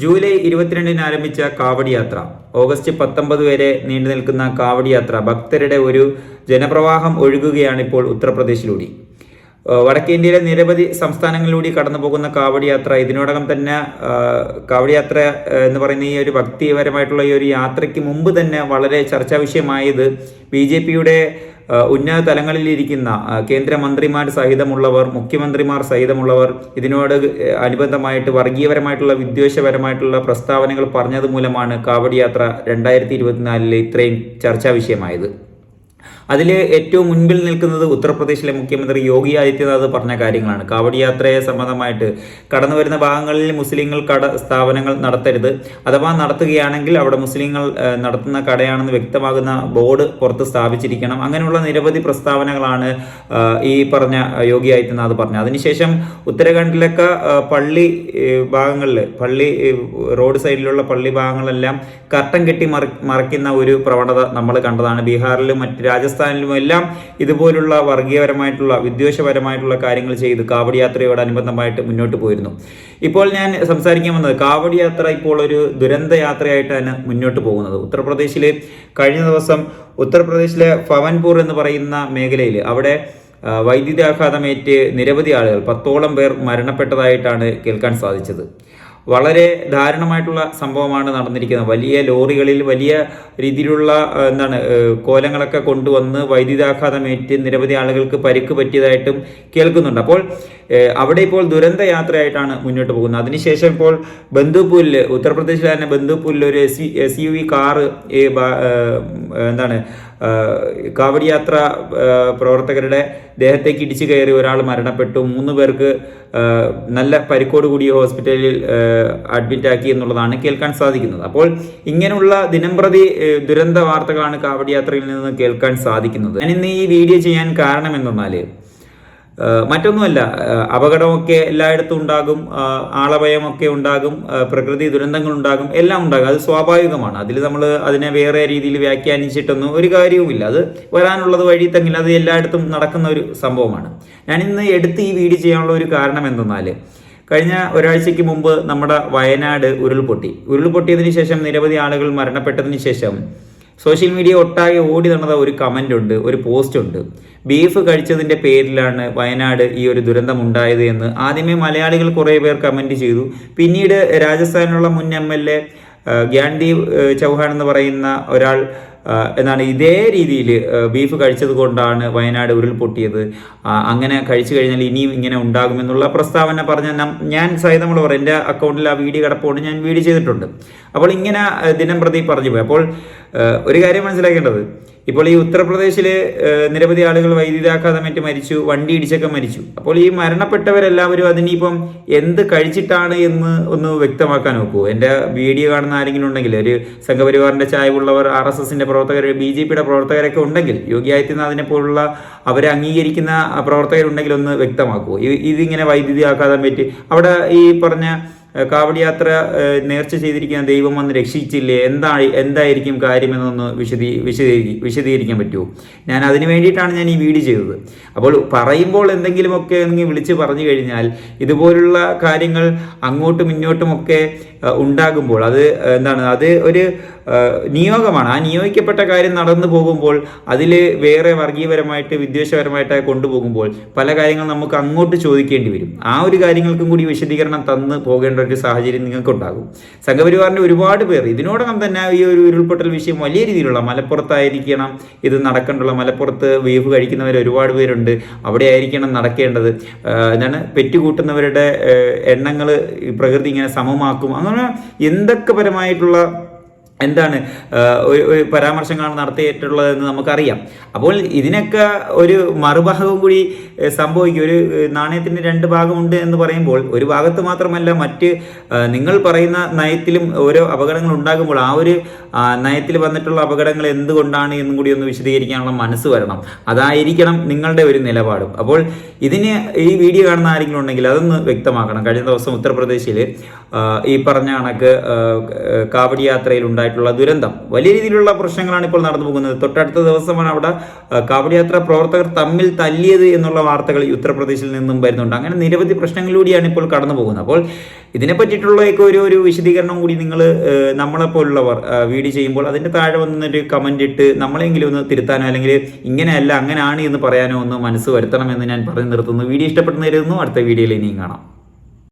July ഇരുപത്തിരണ്ടിന് ആരംഭിച്ച കാവടി യാത്ര ഓഗസ്റ്റ് പത്തൊമ്പത് വരെ നീണ്ടു നിൽക്കുന്ന കാവടി യാത്ര ഭക്തരുടെ ഒരു ജനപ്രവാഹം ഒഴുകുകയാണ് ഇപ്പോൾ ഉത്തർപ്രദേശിലൂടെ. വടക്കേ ഇന്ത്യയിലെ നിരവധി സംസ്ഥാനങ്ങളിലൂടെ കടന്നു പോകുന്ന കാവടി യാത്ര ഇതിനോടകം തന്നെ കാവടി യാത്ര എന്ന് പറയുന്ന ഈ ഒരു ഭക്തിപരമായിട്ടുള്ള ഈ ഒരു യാത്രയ്ക്ക് മുമ്പ് തന്നെ വളരെ ചർച്ചാ വിഷയമായത് ബി ജെ പിയുടെ ഉന്നത തലങ്ങളിലിരിക്കുന്ന കേന്ദ്രമന്ത്രിമാർ സഹിതമുള്ളവർ മുഖ്യമന്ത്രിമാർ സഹിതമുള്ളവർ ഇതിനോട് അനുബന്ധമായിട്ട് വർഗീയപരമായിട്ടുള്ള വിദ്വേഷപരമായിട്ടുള്ള പ്രസ്താവനകൾ പറഞ്ഞത് മൂലമാണ് കാവടി യാത്ര രണ്ടായിരത്തി ഇരുപത്തിനാലിലെ ഇത്രയും ചർച്ചാ വിഷയമായത്. അതിൽ ഏറ്റവും മുൻപിൽ നിൽക്കുന്നത് ഉത്തർപ്രദേശിലെ മുഖ്യമന്ത്രി യോഗി ആദിത്യനാഥ് പറഞ്ഞ കാര്യങ്ങളാണ്. കാവടി യാത്രയെ സംബന്ധമായിട്ട് കടന്നു വരുന്ന ഭാഗങ്ങളിൽ മുസ്ലിങ്ങൾ കട സ്ഥാപനങ്ങൾ നടത്തരുത്. അഥവാ നടത്തുകയാണെങ്കിൽ അവിടെ മുസ്ലിങ്ങൾ നടത്തുന്ന കടയാണെന്ന് വ്യക്തമാകുന്ന ബോർഡ് പുറത്ത് സ്ഥാപിച്ചിരിക്കണം. അങ്ങനെയുള്ള നിരവധി പ്രസ്താവനകളാണ് ഈ പറഞ്ഞ യോഗി ആദിത്യനാഥ് പറഞ്ഞത്. അതിനുശേഷം ഉത്തരാഖണ്ഡിലൊക്കെ പള്ളി ഭാഗങ്ങളിൽ പള്ളി റോഡ് സൈഡിലുള്ള പള്ളി ഭാഗങ്ങളെല്ലാം കർട്ടൻ കെട്ടി മറയ്ക്കുന്ന ഒരു പ്രവണത നമ്മൾ കണ്ടതാണ്. ബീഹാറിലും മറ്റ് രാജസ്ഥാനിലും എല്ലാം ഇതുപോലുള്ള വർഗീയപരമായിട്ടുള്ള വിദ്വേഷപരമായിട്ടുള്ള കാര്യങ്ങൾ ചെയ്ത് കാവടി യാത്രയോടനുബന്ധമായിട്ട് മുന്നോട്ട് പോയിരുന്നു. ഇപ്പോൾ ഞാൻ സംസാരിക്കാൻ വന്നത് കാവടി യാത്ര ഇപ്പോൾ ഒരു ദുരന്ത യാത്രയായിട്ടാണ് മുന്നോട്ട് പോകുന്നത്. ഉത്തർപ്രദേശിൽ കഴിഞ്ഞ ദിവസം ഉത്തർപ്രദേശിലെ ഫവൻപൂർ എന്ന് പറയുന്ന മേഖലയിൽ അവിടെ വൈദ്യുതി ആഘാതമേറ്റ് നിരവധി ആളുകൾ പത്തോളം പേർ മരണപ്പെട്ടതായിട്ടാണ് കേൾക്കാൻ സാധിച്ചത്. വളരെ ദാരുണമായിട്ടുള്ള സംഭവമാണ് നടന്നിരിക്കുന്നത്. വലിയ ലോറികളിൽ വലിയ രീതിയിലുള്ള എന്താണ് കോലങ്ങളൊക്കെ കൊണ്ടുവന്ന് വൈദ്യുതാഘാതമേറ്റ് നിരവധി ആളുകൾക്ക് പരിക്ക് പറ്റിയതായിട്ടും കേൾക്കുന്നുണ്ട്. അപ്പോൾ അവിടെ ഇപ്പോൾ ദുരന്ത യാത്രയായിട്ടാണ് മുന്നോട്ട് പോകുന്നത്. അതിനുശേഷം ഇപ്പോൾ ബന്ധുപൂരിൽ ഉത്തർപ്രദേശിലെ തന്നെ ബന്ധുപൂരിൽ ഒരു S S U V car എന്താണ് കാവടി യാത്ര പ്രവർത്തകരുടെ ദേഹത്തേക്ക് ഇടിച്ചു കയറി ഒരാൾ മരണപ്പെട്ടു. മൂന്ന് പേർക്ക് നല്ല പരിക്കോട് കൂടിയ ഹോസ്പിറ്റലിൽ അഡ്മിറ്റ് ആക്കി എന്നുള്ളതാണ് കേൾക്കാൻ സാധിക്കുന്നത്. അപ്പോൾ ഇങ്ങനെയുള്ള ദിനംപ്രതി ദുരന്ത വാർത്തകളാണ് കാവടി യാത്രയിൽ നിന്ന് കേൾക്കാൻ സാധിക്കുന്നത്. ഞാൻ ഇന്ന് ഈ വീഡിയോ ചെയ്യാൻ കാരണം എന്തെന്നാൽ മറ്റൊന്നുമല്ല അപകടമൊക്കെ എല്ലായിടത്തും ഉണ്ടാകും ആളഭയമൊക്കെ ഉണ്ടാകും പ്രകൃതി ദുരന്തങ്ങൾ ഉണ്ടാകും എല്ലാം ഉണ്ടാകും. അത് സ്വാഭാവികമാണ്. അതിൽ നമ്മൾ അതിനെ വേറെ രീതിയിൽ വ്യാഖ്യാനിച്ചിട്ടൊന്നും ഒരു കാര്യവുമില്ല. അത് വരാനുള്ളത് വഴി തങ്ങിൽ അത് എല്ലായിടത്തും നടക്കുന്ന ഒരു സംഭവമാണ്. ഞാൻ ഇന്ന് എടുത്ത് ഈ വീഡിയോ ചെയ്യാനുള്ള ഒരു കാരണം എന്തെന്നാൽ കഴിഞ്ഞ ഒരാഴ്ചയ്ക്ക് മുമ്പ് നമ്മുടെ വയനാട് ഉരുൾപൊട്ടി. ഉരുൾപൊട്ടിയതിന് ശേഷം നിരവധി ആളുകൾ മരണപ്പെട്ടതിന് ശേഷം സോഷ്യൽ മീഡിയ ഒട്ടാകെ ഓടി നടന്ന ഒരു കമന്റ് ഉണ്ട് ഒരു പോസ്റ്റ് ഉണ്ട്. ബീഫ് കഴിച്ചതിന്റെ പേരിലാണ് വയനാട് ഈ ഒരു ദുരന്തം ഉണ്ടായത് എന്ന്. ആദ്യമേ മലയാളികൾ കുറേ പേർ കമന്റ് ചെയ്തു. പിന്നീട് രാജസ്ഥാനിലുള്ള മുൻ M L A Gyandeep Chauhan എന്ന് പറയുന്ന ഒരാൾ എന്നാണ് ഇതേ രീതിയിൽ ബീഫ് കഴിച്ചത് കൊണ്ടാണ് വയനാട് ഉരുൾപൊട്ടിയത് അങ്ങനെ കഴിച്ചു കഴിഞ്ഞാൽ ഇനിയും ഇങ്ങനെ ഉണ്ടാകുമെന്നുള്ള പ്രസ്താവന പറഞ്ഞ ഞാൻ പറയും എന്റെ അക്കൗണ്ടിൽ ആ വീഡിയോ കിടപ്പുകൊണ്ട് ഞാൻ വീഡിയോ ചെയ്തിട്ടുണ്ട്. അപ്പോൾ ഇങ്ങനെ ദിനം പ്രതി പറഞ്ഞു പോയി. അപ്പോൾ ഒരു കാര്യം മനസ്സിലാക്കേണ്ടത്. ഇപ്പോൾ ഈ ഉത്തർപ്രദേശിൽ നിരവധി ആളുകൾ വൈദ്യുതാഘാതമേറ്റ് മരിച്ചു വണ്ടി ഇടിച്ചൊക്കെ മരിച്ചു. അപ്പോൾ ഈ മരണപ്പെട്ടവരെല്ലാവരും അതിനിപ്പം എന്ത് കഴിച്ചിട്ടാണ് എന്ന് ഒന്ന് വ്യക്തമാക്കാൻ നോക്കൂ. എന്റെ വീഡിയോ കാണുന്ന ആരെങ്കിലും ഉണ്ടെങ്കിൽ ഒരു സംഘപരിവാറിന്റെ ചായവുള്ളവർ ആർ എസ് എസിന്റെ പ്രവർത്തകർ ബി ജെ പിയുടെ പ്രവർത്തകരൊക്കെ ഉണ്ടെങ്കിൽ യോഗി ആദിത്യനാഥിനെ പോലുള്ള അവരെ അംഗീകരിക്കുന്ന പ്രവർത്തകരുണ്ടെങ്കിൽ ഒന്ന് വ്യക്തമാക്കൂ. ഇതിങ്ങനെ വൈദ്യുതി ആഘാതം പറ്റി അവിടെ ഈ പറഞ്ഞ ഏഹ് കാവടി യാത്ര ഏഹ് നേർച്ച ചെയ്തിരിക്കുന്ന ദൈവം വന്ന് രക്ഷിച്ചില്ലേ? എന്താ എന്തായിരിക്കും കാര്യമെന്നൊന്ന് വിശദീ വിശദീകരി വിശദീകരിക്കാൻ പറ്റുമോ? ഞാൻ അതിന് വേണ്ടിയിട്ടാണ് ഞാൻ ഈ വീഡിയോ ചെയ്തത്. അപ്പോൾ പറയുമ്പോൾ എന്തെങ്കിലുമൊക്കെ വിളിച്ച് പറഞ്ഞു കഴിഞ്ഞാൽ ഇതുപോലുള്ള കാര്യങ്ങൾ അങ്ങോട്ടും ഇങ്ങോട്ടും ഒക്കെ ഏഹ് ഉണ്ടാകുമ്പോൾ അത് എന്താണ് അത് ഒരു നിയോഗമാണ്. ആ നിയോഗിക്കപ്പെട്ട കാര്യം നടന്നു പോകുമ്പോൾ അതിൽ വേറെ വർഗീയപരമായിട്ട് വിദ്വേഷപരമായിട്ട് കൊണ്ടുപോകുമ്പോൾ പല കാര്യങ്ങൾ നമുക്ക് അങ്ങോട്ട് ചോദിക്കേണ്ടി വരും. ആ ഒരു കാര്യങ്ങൾക്കും കൂടി വിശദീകരണം തന്നു പോകേണ്ട ഒരു സാഹചര്യം നിങ്ങൾക്കുണ്ടാകും. സംഘപരിവാറിന്റെ ഒരുപാട് പേർ ഇതിനോടകം തന്നെ ഈ ഒരു ഉരുൾപൊട്ടൽ വിഷയം വലിയ രീതിയിലുള്ള മലപ്പുറത്തായിരിക്കണം ഇത് നടക്കേണ്ടുള്ള മലപ്പുറത്ത് വേവ് കഴിക്കുന്നവർ ഒരുപാട് പേരുണ്ട് അവിടെ ആയിരിക്കണം നടക്കേണ്ടത് എന്താണ് പെറ്റുകൂട്ടുന്നവരുടെ എണ്ണങ്ങൾ പ്രകൃതി ഇങ്ങനെ സമമാക്കും അങ്ങനെ എന്തൊക്കെ പരമായിട്ടുള്ള എന്താണ് ഒരു പരാമർശങ്ങളാണ് നടത്തിയിട്ടുള്ളതെന്ന് നമുക്കറിയാം. അപ്പോൾ ഇതിനൊക്കെ ഒരു മറുഭാഗവും കൂടി സംഭവിക്കും. ഒരു നാണയത്തിന്റെ രണ്ട് ഭാഗമുണ്ട് എന്ന് പറയുമ്പോൾ ഒരു ഭാഗത്ത് മാത്രമല്ല മറ്റ് നിങ്ങൾ പറയുന്ന നയത്തിലും ഓരോ അപകടങ്ങൾ ഉണ്ടാകുമ്പോൾ ആ ഒരു നയത്തിൽ വന്നിട്ടുള്ള അപകടങ്ങൾ എന്തുകൊണ്ടാണ് എന്നും കൂടി ഒന്ന് വിശദീകരിക്കാനുള്ള മനസ്സ് വരണം. അതായിരിക്കണം നിങ്ങളുടെ ഒരു നിലപാടും. അപ്പോൾ ഇതിന് ഈ വീഡിയോ കാണുന്ന ആരെങ്കിലും ഉണ്ടെങ്കിൽ അതൊന്ന് വ്യക്തമാക്കണം. കഴിഞ്ഞ ദിവസം ഉത്തർപ്രദേശിൽ ഈ പറഞ്ഞ കണക്ക് കാവടി യാത്രയിൽ ഉണ്ടായിട്ടുള്ള ദുരന്തം. വലിയ രീതിയിലുള്ള പ്രശ്നങ്ങളാണ് ഇപ്പോൾ നടന്നു പോകുന്നത്. തൊട്ടടുത്ത ദിവസമാണ് അവിടെ കാവടി യാത്ര പ്രവർത്തകർ തമ്മിൽ തല്ലിയത് എന്നുള്ള വാർത്തകൾ ഉത്തർപ്രദേശിൽ നിന്നും വരുന്നുണ്ട്. അങ്ങനെ നിരവധി പ്രശ്നങ്ങളിലൂടെയാണ് ഇപ്പോൾ കടന്നു പോകുന്നത്. അപ്പോൾ ഇതിനെ പറ്റിയിട്ടുള്ളതൊക്കെ ഒരു ഒരു വിശദീകരണം കൂടി നിങ്ങൾ നമ്മളെപ്പോലുള്ളവർ വീഡിയോ ചെയ്യുമ്പോൾ അതിന്റെ താഴെ വന്നിട്ട് കമന്റ് ഇട്ട് നമ്മളെങ്കിലും ഒന്ന് തിരുത്താനോ അല്ലെങ്കിൽ ഇങ്ങനെയല്ല അങ്ങനെയാണ് എന്ന് പറയാനോ ഒന്ന് മനസ്സ് വരുത്തണമെന്ന് ഞാൻ പറഞ്ഞു നിർത്തുന്നു. വീഡിയോ ഇഷ്ടപ്പെടുന്നവരുന്നു അടുത്ത വീഡിയോയിൽ ഇനിയും കാണാം.